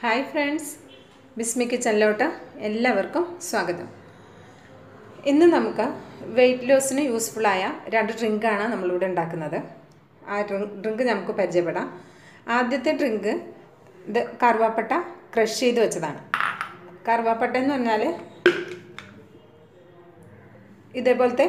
Hi friends ബിസ്മി കിച്ചണിലോട്ട് എല്ലാവർക്കും സ്വാഗതം. ഇന്ന് നമുക്ക് വെയിറ്റ് ലോസിന് യൂസ്ഫുള്ളായ രണ്ട് ഡ്രിങ്കാണ് നമ്മളിവിടെ ഉണ്ടാക്കുന്നത്. ആ ഡ്രിങ്ക് നമുക്ക് പരിചയപ്പെടാം. ആദ്യത്തെ ഡ്രിങ്ക് ഇത് കറുവാപ്പട്ട ക്രഷ് ചെയ്ത് വെച്ചതാണ്. കറുവാപ്പട്ട എന്ന് പറഞ്ഞാൽ ഇതേപോലത്തെ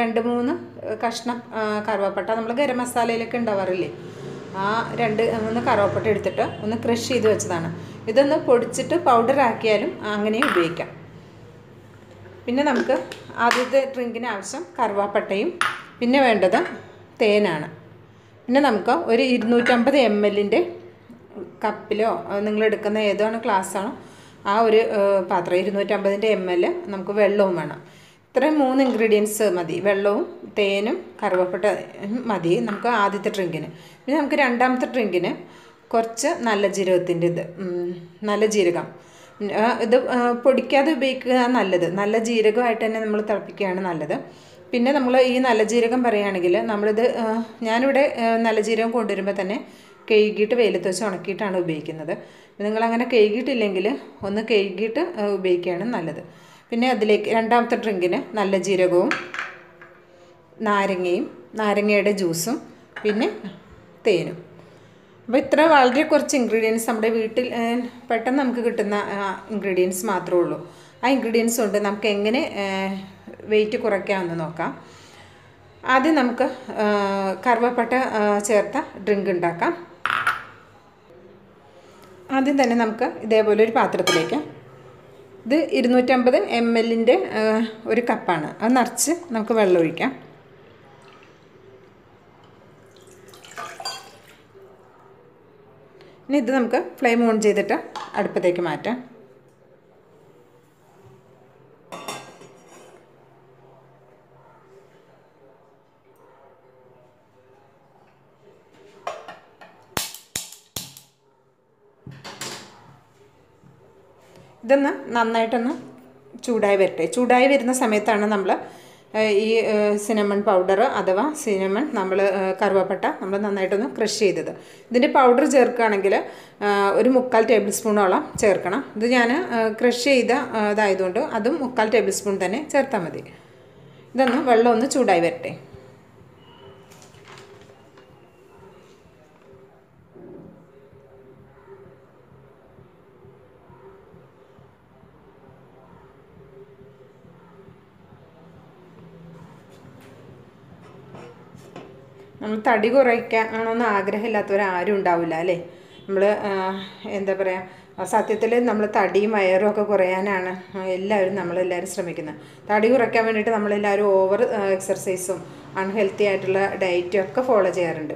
രണ്ട് മൂന്ന് കഷ്ണം കറുവാപ്പട്ട നമ്മൾ ഗരം മസാലയിലൊക്കെ ഉണ്ടാവാറില്ലേ? ആ രണ്ട് മൂന്ന് കറുവപ്പട്ട എടുത്തിട്ട് ഒന്ന് ക്രഷ് ചെയ്ത് വെച്ചതാണ്. ഇതൊന്ന് പൊടിച്ചിട്ട് പൗഡർ ആക്കിയാലും അങ്ങനെയും ഉപയോഗിക്കാം. പിന്നെ നമുക്ക് ആദ്യത്തെ ഡ്രിങ്കിന് ആവശ്യം കറുവാപ്പട്ടയും പിന്നെ വേണ്ടത് തേനാണ്. പിന്നെ നമുക്ക് ഒരു ഇരുന്നൂറ്റമ്പത് എം എല്ലിന്റെ കപ്പിലോ നിങ്ങൾ എടുക്കുന്ന ഏതാണ് ഗ്ലാസ്സാണോ ആ ഒരു പാത്രം ഇരുന്നൂറ്റമ്പതിന്റെ എം എൽ നമുക്ക് വെള്ളവും വേണം. ഇത്രയും മൂന്ന് ഇൻഗ്രീഡിയൻസ് മതി. വെള്ളവും തേനും കറുവപ്പട്ട മതി. നമുക്ക് ആദ്യത്തെ ഡ്രിങ്കിന്. പിന്നെ നമുക്ക് രണ്ടാമത്തെ ഡ്രിങ്കിന് കുറച്ച് നല്ല ജീരകത്തിന്റെ ഇത് നല്ല ജീരകം. ഇത് പൊടിക്കാതെ ഉപയോഗിക്കുക നല്ലത്. നല്ല ജീരകമായിട്ട് തന്നെ നമ്മൾ തിളപ്പിക്കുകയാണ് നല്ലത്. പിന്നെ നമ്മൾ ഈ നല്ല ജീരകം പറയുകയാണെങ്കിൽ നമ്മളിത് ഞാനിവിടെ നല്ല ജീരകം കൊണ്ടുവരുമ്പോൾ തന്നെ കഴുകിയിട്ട് വെയിലത്ത് വെച്ച് ഉണക്കിയിട്ടാണ് ഉപയോഗിക്കുന്നത്. നിങ്ങളങ്ങനെ കഴുകിയിട്ടില്ലെങ്കിൽ ഒന്ന് കഴുകിയിട്ട് ഉപയോഗിക്കുകയാണ് നല്ലത്. പിന്നെ അതിലേക്ക് രണ്ടാമത്തെ ഡ്രിങ്കിന് നല്ല ജീരകവും നാരങ്ങയും നാരങ്ങയുടെ ജ്യൂസും പിന്നെ തേനും. അപ്പോൾ ഇത്ര വളരെ കുറച്ച് ഇൻഗ്രീഡിയൻസ് നമ്മുടെ വീട്ടിൽ പെട്ടെന്ന് നമുക്ക് കിട്ടുന്ന ഇൻഗ്രീഡിയൻസ് മാത്രമേ ഉള്ളൂ. ആ ഇൻഗ്രീഡിയൻസ് കൊണ്ട് നമുക്ക് എങ്ങനെ വെയിറ്റ് കുറയ്ക്കാമെന്ന് നോക്കാം. ആദ്യം നമുക്ക് കറുവപ്പട്ട ചേർത്ത ഡ്രിങ്ക് ഉണ്ടാക്കാം. ആദ്യം തന്നെ നമുക്ക് ഇതേപോലെ ഒരു പാത്രത്തിലേക്ക് ഇത് ഇരുന്നൂറ്റമ്പത് എം എല്ലിന്റെ ഒരു കപ്പാണ്. അത് നിറച്ച് നമുക്ക് വെള്ളം ഒഴിക്കാം. ഇനി ഇത് നമുക്ക് ഫ്ലെയിം ഓൺ ചെയ്തിട്ട് അടുപ്പത്തേക്ക് മാറ്റാം. ഇതൊന്ന് നന്നായിട്ടൊന്ന് ചൂടായി വരട്ടെ. ചൂടായി വരുന്ന സമയത്താണ് നമ്മൾ ഈ സിനമൺ പൗഡർ അഥവാ സിനമൺ നമ്മൾ കറുവപ്പട്ട നമ്മൾ നന്നായിട്ടൊന്ന് ക്രഷ് ചെയ്തത്. ഇതിന്റെ പൗഡർ ചേർക്കുകയാണെങ്കിൽ ഒരു മുക്കാൽ ടേബിൾ സ്പൂണോളം ചേർക്കണം. ഇത് ഞാൻ ക്രഷ് ചെയ്ത ഇതായതുകൊണ്ട് അതും മുക്കാൽ ടേബിൾ സ്പൂൺ തന്നെ ചേർത്താൽ മതി. ഇതൊന്ന് വെള്ളം ഒന്ന് ചൂടായി വരട്ടെ. നമ്മൾ തടി കുറയ്ക്കാനൊന്നും ആഗ്രഹമില്ലാത്തവർ ആരും ഉണ്ടാവില്ല അല്ലേ? നമ്മൾ എന്താ പറയുക സത്യത്തിൽ നമ്മൾ തടിയും വയറും ഒക്കെ കുറയാനാണ് എല്ലാവരും നമ്മളെല്ലാവരും ശ്രമിക്കുന്നത്. തടി കുറയ്ക്കാൻ വേണ്ടിയിട്ട് നമ്മളെല്ലാവരും ഓവർ എക്സർസൈസും അൺഹെൽത്തി ആയിട്ടുള്ള ഡയറ്റും ഒക്കെ ഫോളോ ചെയ്യാറുണ്ട്.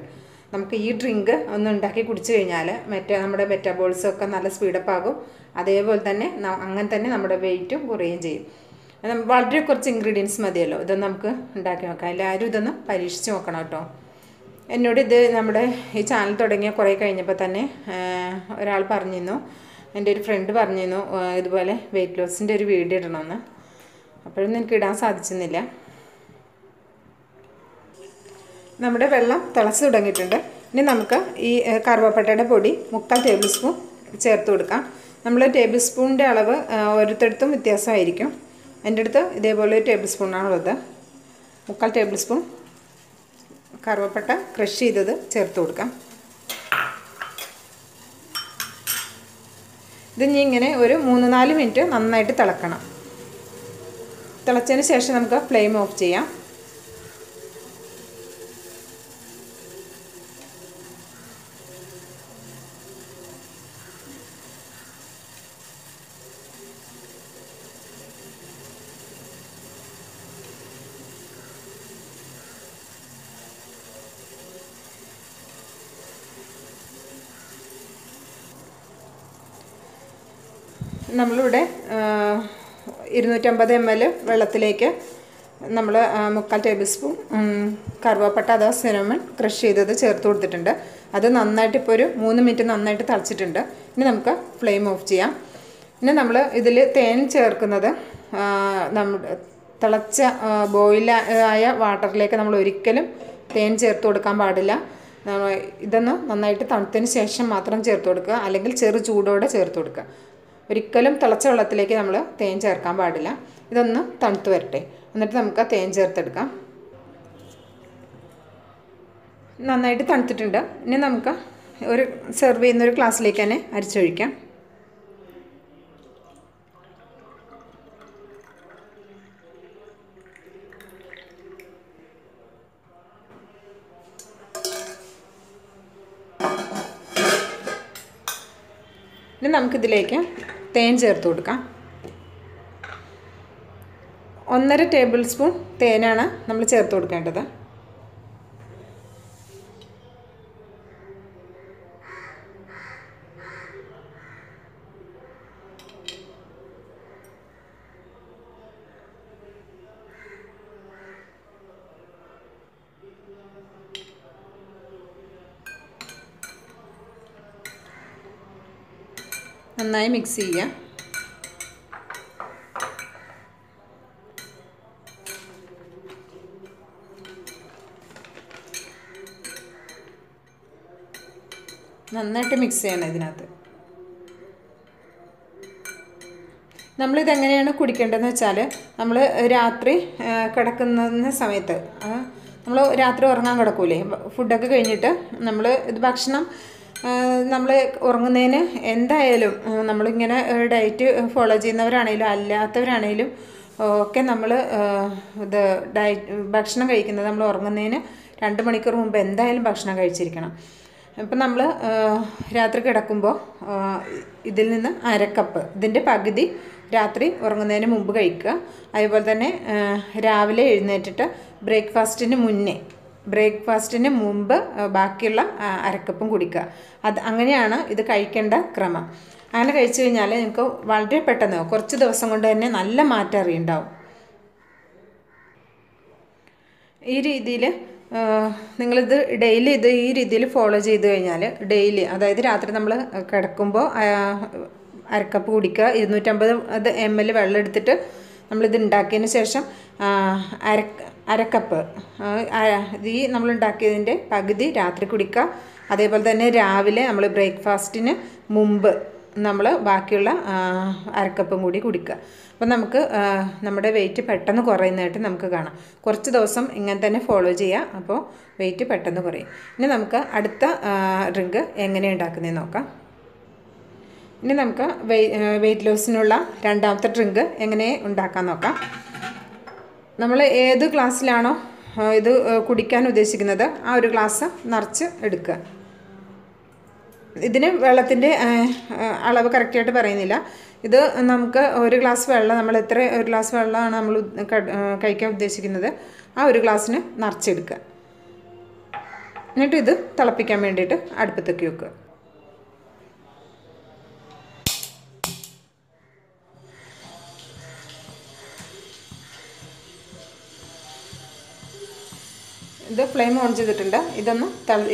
നമുക്ക് ഈ ഡ്രിങ്ക് ഒന്ന് ഉണ്ടാക്കി കുടിച്ചു കഴിഞ്ഞാൽ മറ്റേ നമ്മുടെ മെറ്റബോൾസും ഒക്കെ നല്ല സ്പീഡപ്പ് ആകും അതേപോലെ തന്നെ അങ്ങനെ തന്നെ നമ്മുടെ വെയിറ്റും കുറയുകയും ചെയ്യും. വളരെ കുറച്ച് ഇൻഗ്രീഡിയൻസ് മതിയല്ലോ ഇതൊന്ന് നമുക്ക് ഉണ്ടാക്കി നോക്കാം. എല്ലാവരും ഇതൊന്ന് പരീക്ഷിച്ച് നോക്കണം കേട്ടോ. എന്നോട് ഇത് നമ്മുടെ ഈ ചാനൽ തുടങ്ങിയ കുറേ കഴിഞ്ഞപ്പോൾ തന്നെ ഒരാൾ പറഞ്ഞിരുന്നു. എന്റെ ഒരു ഫ്രണ്ട് പറഞ്ഞിരുന്നു ഇതുപോലെ വെയിറ്റ് ലോസിന്റെ ഒരു വീഡിയോ ഇടണമെന്ന്. അപ്പോഴൊന്നും എനിക്ക് ഇടാൻ സാധിച്ചിരുന്നില്ല നമ്മുടെ വെള്ളം തിളച്ച് തുടങ്ങിയിട്ടുണ്ട്. ഇനി നമുക്ക് ഈ കറുവപ്പട്ടയുടെ പൊടി മുക്കാൽ ടേബിൾ സ്പൂൺ ചേർത്ത് കൊടുക്കാം. നമ്മൾ ടേബിൾ സ്പൂണിന്റെ അളവ് ഓരോരുത്തടത്തും വ്യത്യാസമായിരിക്കും. എന്റെ അടുത്ത് ഇതേപോലെ ഒരു ടേബിൾ സ്പൂണാണുള്ളത് മുക്കാൽ ടേബിൾ സ്പൂൺ കറുവപ്പട്ട ക്രഷ് ചെയ്തത് ചേർത്ത് കൊടുക്കാം. ഇത് ഇനി ഇങ്ങനെ ഒരു മൂന്ന് നാല് മിനിറ്റ് നന്നായിട്ട് തിളക്കണം. തിളച്ചതിന് ശേഷം നമുക്ക് ഫ്ലെയിം ഓഫ് ചെയ്യാം. നമ്മളിവിടെ ഇരുന്നൂറ്റമ്പത് എം എൽ വെള്ളത്തിലേക്ക് നമ്മൾ മുക്കാൽ ടേബിൾ സ്പൂൺ കറുവാപ്പട്ട അഥവാ സിനമൺ ക്രഷ് ചെയ്തത് ചേർത്ത് കൊടുത്തിട്ടുണ്ട്. അത് നന്നായിട്ട് ഇപ്പോൾ ഒരു മൂന്ന് മിനിറ്റ് നന്നായിട്ട് തളിച്ചിട്ടുണ്ട്. ഇനി നമുക്ക് ഫ്ലെയിം ഓഫ് ചെയ്യാം. പിന്നെ നമ്മൾ ഇതിൽ തേൻ ചേർക്കുന്നത് നമ്മൾ തിളച്ച ബോയിൽ ആയ വാട്ടറിലേക്ക് നമ്മൾ ഒരിക്കലും തേൻ ചേർത്ത് കൊടുക്കാൻ പാടില്ല. ഇതൊന്ന് നന്നായിട്ട് തണുത്തതിന് ശേഷം മാത്രം ചേർത്ത് കൊടുക്കുക. അല്ലെങ്കിൽ ചെറു ചൂടോടെ ചേർത്ത് കൊടുക്കുക. ഒരിക്കലും തിളച്ച വെള്ളത്തിലേക്ക് നമ്മൾ തേൻ ചേർക്കാൻ പാടില്ല. ഇതൊന്ന് തണുത്ത് വരട്ടെ. എന്നിട്ട് നമുക്ക് ആ തേൻ ചേർത്തെടുക്കാം. നന്നായിട്ട് തണുത്തിട്ടുണ്ട്. ഇനി നമുക്ക് ഒരു സെർവ് ചെയ്യുന്ന ഒരു ഗ്ലാസ്സിലേക്ക് തന്നെ അരിച്ചൊഴിക്കാം. ഇനി നമുക്കിതിലേക്ക് തേൻ ചേർത്ത് കൊടുക്കാം. ഒന്നര ടേബിൾ സ്പൂൺ തേനാണ് നമ്മൾ ചേർത്ത് കൊടുക്കേണ്ടത്. നന്നായി മിക്സ് ചെയ്യുക നന്നായിട്ട് മിക്സ് ചെയ്യണം ഇതിനകത്ത്. നമ്മളിത് എങ്ങനെയാണ് കുടിക്കേണ്ടതെന്ന് വെച്ചാൽ നമ്മൾ രാത്രി കിടക്കുന്ന സമയത്ത് നമ്മൾ രാത്രി ഉറങ്ങാൻ കിടക്കൂലേ ഫുഡൊക്കെ കഴിഞ്ഞിട്ട് നമ്മൾ ഇത് ഭക്ഷണം നമ്മൾ ഉറങ്ങുന്നതിന് എന്തായാലും നമ്മളിങ്ങനെ ഡയറ്റ് ഫോളോ ചെയ്യുന്നവരാണേലും അല്ലാത്തവരാണേലും ഒക്കെ നമ്മൾ ഇത് ഡയറ്റ് ഭക്ഷണം കഴിക്കുന്നത് നമ്മൾ ഉറങ്ങുന്നതിന് രണ്ട് മണിക്കൂർ മുമ്പ് എന്തായാലും ഭക്ഷണം കഴിച്ചിരിക്കണം. ഇപ്പം നമ്മൾ രാത്രി കിടക്കുമ്പോൾ ഇതിൽ നിന്ന് അരക്കപ്പ് ഇതിന്റെ പകുതി രാത്രി ഉറങ്ങുന്നതിന് മുമ്പ് കഴിക്കുക. അതുപോലെ തന്നെ രാവിലെ എഴുന്നേറ്റിട്ട് ബ്രേക്ക്ഫാസ്റ്റിന് മുന്നേ ബ്രേക്ക്ഫാസ്റ്റിന് മുമ്പ് ബാക്കിയുള്ള അരക്കപ്പും കുടിക്കുക. അത് അങ്ങനെയാണ് ഇത് കഴിക്കേണ്ട ക്രമം. അങ്ങനെ കഴിച്ചു കഴിഞ്ഞാൽ നിങ്ങൾക്ക് വളരെ പെട്ടെന്ന് കുറച്ച് ദിവസം കൊണ്ട് തന്നെ നല്ല മാറ്റം അറിയുണ്ടാവും. ഈ രീതിയിൽ നിങ്ങളിത് ഡെയിലി ഇത് ഈ രീതിയിൽ ഫോളോ ചെയ്ത് കഴിഞ്ഞാൽ ഡെയിലി അതായത് രാത്രി നമ്മൾ കിടക്കുമ്പോൾ അരക്കപ്പ് കുടിക്കുക ഇരുന്നൂറ്റമ്പത് എം എൽ വെള്ളം എടുത്തിട്ട് നമ്മളിത് ഉണ്ടാക്കിയതിന് ശേഷം അര അരക്കപ്പ്. ഈ നമ്മൾ ഉണ്ടാക്കിയതിന്റെ പകുതി രാത്രി കുടിക്കുക. അതേപോലെ തന്നെ രാവിലെ നമ്മൾ ബ്രേക്ക്ഫാസ്റ്റിന് മുമ്പ് നമ്മൾ ബാക്കിയുള്ള അരക്കപ്പും കൂടി കുടിക്കുക. അപ്പോൾ നമുക്ക് നമ്മുടെ വെയിറ്റ് പെട്ടെന്ന് കുറയുന്നതായിട്ട് നമുക്ക് കാണാം. കുറച്ച് ദിവസം ഇങ്ങനെ തന്നെ ഫോളോ ചെയ്യുക അപ്പോൾ വെയിറ്റ് പെട്ടെന്ന് കുറയും. ഇനി നമുക്ക് അടുത്ത ഡ്രിങ്ക് എങ്ങനെ ഉണ്ടാക്കുന്നതെന്ന് നോക്കാം. ഇനി നമുക്ക് വെയിറ്റ് ലോസിനുള്ള രണ്ടാമത്തെ ഡ്രിങ്ക് എങ്ങനെ ഉണ്ടാക്കാൻ നോക്കാം. നമ്മൾ ഏത് ഗ്ലാസ്സിലാണോ ഇത് കുടിക്കാൻ ഉദ്ദേശിക്കുന്നത് ആ ഒരു ഗ്ലാസ് നിറച്ച് എടുക്കുക. ഇതിന് വെള്ളത്തിന്റെ അളവ് കറക്റ്റായിട്ട് പറയുന്നില്ല. ഇത് നമുക്ക് ഒരു ഗ്ലാസ് വെള്ളം നമ്മൾ എത്ര ഒരു ഗ്ലാസ് വെള്ളമാണ് നമ്മൾ കഴിക്കാൻ ഉദ്ദേശിക്കുന്നത് ആ ഒരു ഗ്ലാസ്സിന് നിറച്ചെടുക്കുക എന്നിട്ട് ഇത് തിളപ്പിക്കാൻ വേണ്ടിയിട്ട് അടുപ്പത്തേക്ക് വെക്കുക. ഇത് ഫ്ലെയിം ഓൺ ചെയ്തിട്ടുണ്ട്. ഇതൊന്ന്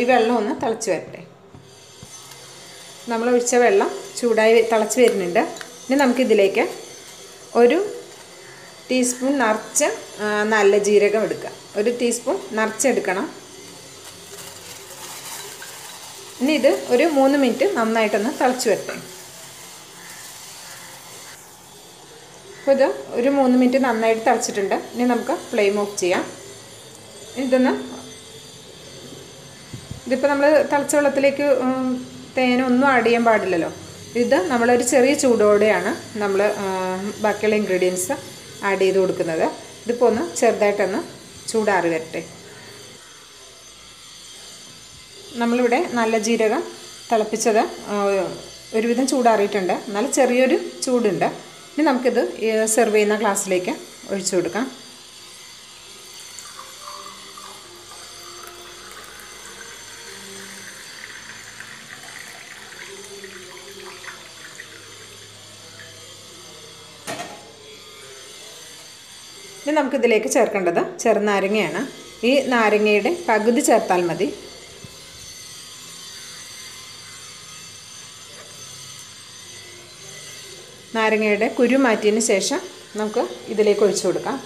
ഈ വെള്ളം ഒന്ന് തിളച്ച് വരട്ടെ. നമ്മൾ ഒഴിച്ച വെള്ളം ചൂടായി തിളച്ച് വരുന്നുണ്ട്. ഇനി നമുക്കിതിലേക്ക് ഒരു ടീസ്പൂൺ നിറച്ച നല്ല ജീരകം എടുക്കുക ഒരു ടീസ്പൂൺ നിറച്ചെടുക്കണം ഇനി ഇത് ഒരു മൂന്ന് മിനിറ്റ് നന്നായിട്ടൊന്ന് തിളച്ച് വരട്ടെ. അപ്പോൾ ഇത് ഒരു മൂന്ന് മിനിറ്റ് നന്നായിട്ട് തിളച്ചിട്ടുണ്ട്. ഇനി നമുക്ക് ഫ്ലെയിം ഓഫ് ചെയ്യാം. ഇതൊന്ന്? ഇതിപ്പോൾ നമ്മൾ തിളച്ച വെള്ളത്തിലേക്ക് തേനൊന്നും ആഡ് ചെയ്യാൻ പാടില്ലല്ലോ. ഇത് നമ്മളൊരു ചെറിയ ചൂടോടെയാണ് നമ്മൾ ബാക്കിയുള്ള ഇൻഗ്രീഡിയൻസ് ആഡ് ചെയ്ത് കൊടുക്കുന്നത്. ഇതിപ്പോൾ ഒന്ന് ചെറുതായിട്ടൊന്ന് ചൂടാറി വരട്ടെ. നമ്മളിവിടെ നല്ല ജീരകം തിളപ്പിച്ചത് ഒരുവിധം ചൂടാറിയിട്ടുണ്ട്. എന്നാൽ ചെറിയൊരു ചൂടുണ്ട്. ഇനി നമുക്കിത് സെർവ് ചെയ്യുന്ന ഗ്ലാസ്സിലേക്ക് ഒഴിച്ചു കൊടുക്കാം. ഇനി നമുക്കിതിലേക്ക് ചേർക്കേണ്ടത് ചെറുനാരങ്ങയാണ്. ഈ നാരങ്ങയുടെ പകുതി ചേർത്താൽ മതി. നാരങ്ങയുടെ കുരു മാറ്റിയതിന് ശേഷം നമുക്ക് ഇതിലേക്ക് ഒഴിച്ചു കൊടുക്കാം.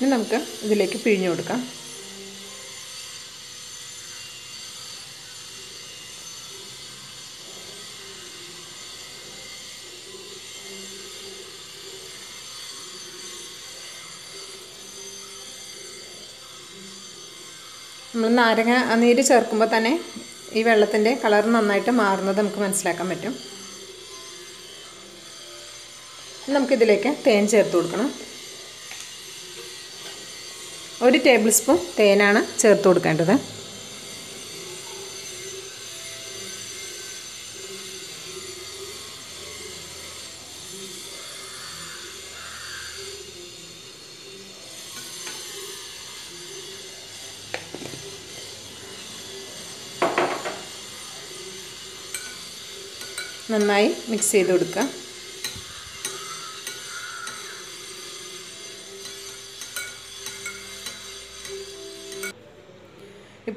ഇനി നമുക്ക് ഇതിലേക്ക് പിഴിഞ്ഞു കൊടുക്കാം. നമ്മൾ നാരങ്ങ നീര് ചേർക്കുമ്പോൾ തന്നെ ഈ വെള്ളത്തിന്റെ കളർ നന്നായിട്ട് മാറുന്നത് നമുക്ക് മനസ്സിലാക്കാൻ പറ്റും. നമുക്കിതിലേക്ക് തേൻ ചേർത്ത് കൊടുക്കണം. ഒരു ടേബിൾ സ്പൂൺ തേനാണ് ചേർത്ത് കൊടുക്കേണ്ടത്. നന്നായി മിക്സ് ചെയ്ത് കൊടുക്കുക.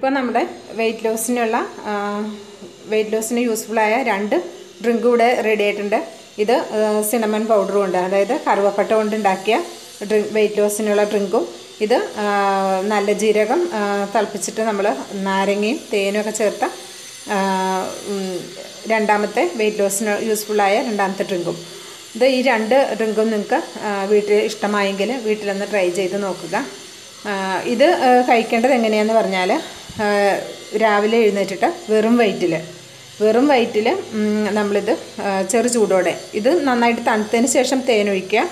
ഇപ്പോൾ നമ്മുടെ വെയിറ്റ് ലോസിനുള്ള വെയിറ്റ് ലോസിന് യൂസ്ഫുള്ളായ രണ്ട് ഡ്രിങ്ക് കൂടെ റെഡി ആയിട്ടുണ്ട്. ഇത് സിനമൺ പൗഡറും ഉണ്ട് അതായത് കറുവപ്പട്ട കൊണ്ട് ഉണ്ടാക്കിയ ഡ്രിങ്ക് വെയിറ്റ് ലോസിനുള്ള ഡ്രിങ്കും ഇത് നല്ല ജീരകം തിളപ്പിച്ചിട്ട് നമ്മൾ നാരങ്ങയും തേനും ഒക്കെ ചേർത്ത രണ്ടാമത്തെ വെയിറ്റ് ലോസിന് യൂസ്ഫുള്ളായ രണ്ടാമത്തെ ഡ്രിങ്കും ഇത് ഈ രണ്ട് ഡ്രിങ്കും നിങ്ങൾക്ക് വീട്ടിൽ ഇഷ്ടമായെങ്കിൽ വീട്ടിലൊന്ന് ട്രൈ ചെയ്ത് നോക്കുക. ഇത് കഴിക്കേണ്ടത് എങ്ങനെയാണെന്ന് പറഞ്ഞാൽ രാവിലെ എഴുന്നേറ്റിട്ട് വെറും വയറ്റിൽ വെറും വയറ്റിൽ നമ്മളിത് ചെറു ചൂടോടെ. ഇത് നന്നായിട്ട് തണുത്തതിന് ശേഷം തേനൊഴിക്കുക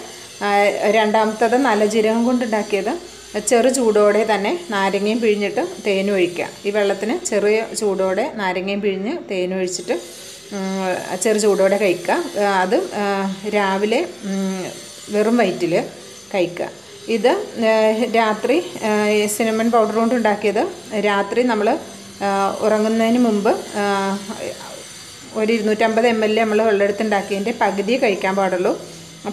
രണ്ടാമത്തത് നല്ല ജീരകം കൊണ്ടുണ്ടാക്കിയത് ചെറു ചൂടോടെ തന്നെ നാരങ്ങയും പിഴിഞ്ഞിട്ട് തേനും ഒഴിക്കുക. ഈ വെള്ളത്തിന് ചെറിയ ചൂടോടെ നാരങ്ങയും പിഴിഞ്ഞ് തേനും ഒഴിച്ചിട്ട് ചെറു ചൂടോടെ കഴിക്കുക. അത് രാവിലെ വെറും വയറ്റിൽ കഴിക്കുക. ഇത് രാത്രി സിനമൺ പൗഡർ കൊണ്ട് ഉണ്ടാക്കിയത്. രാത്രി നമ്മൾ ഉറങ്ങുന്നതിന് മുമ്പ് ഒരു ഇരുന്നൂറ്റമ്പത് എം എൽ നമ്മൾ വെള്ളമെടുത്ത് ഉണ്ടാക്കിയതിന്റെ പകുതി കഴിക്കാൻ പാടുള്ളൂ.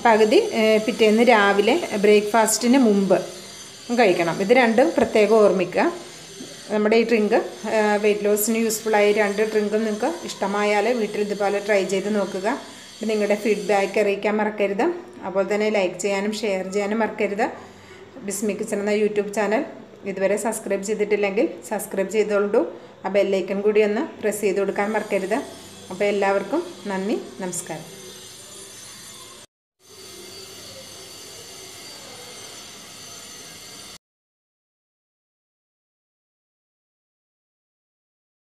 പകുതി പിറ്റേന്ന് രാവിലെ ബ്രേക്ക്ഫാസ്റ്റിന് മുമ്പ് കഴിക്കണം. ഇത് രണ്ടും പ്രത്യേകം ഓർമ്മിക്കുക. നമ്മുടെ ഈ ഡ്രിങ്ക് വെയിറ്റ് ലോസിന് യൂസ്ഫുള്ളായ രണ്ട് ഡ്രിങ്കും നിങ്ങൾക്ക് ഇഷ്ടമായാൽ വീട്ടിൽ ഇതുപോലെ ട്രൈ ചെയ്ത് നോക്കുക. നിങ്ങളുടെ ഫീഡ്ബാക്ക് അറിയിക്കാൻ മറക്കരുത്. അതുപോലെ തന്നെ ലൈക്ക് ചെയ്യാനും ഷെയർ ചെയ്യാനും മറക്കരുത്. ബിസ്മി കിച്ചൺ എന്ന യൂട്യൂബ് ചാനൽ ഇതുവരെ സബ്സ്ക്രൈബ് ചെയ്തിട്ടില്ലെങ്കിൽ സബ്സ്ക്രൈബ് ചെയ്തോളൂ. ആ ബെല്ലൈക്കൺ കൂടി ഒന്ന് പ്രസ് ചെയ്ത് കൊടുക്കാൻ മറക്കരുത്. അപ്പോൾ എല്ലാവർക്കും നന്ദി നമസ്കാരം.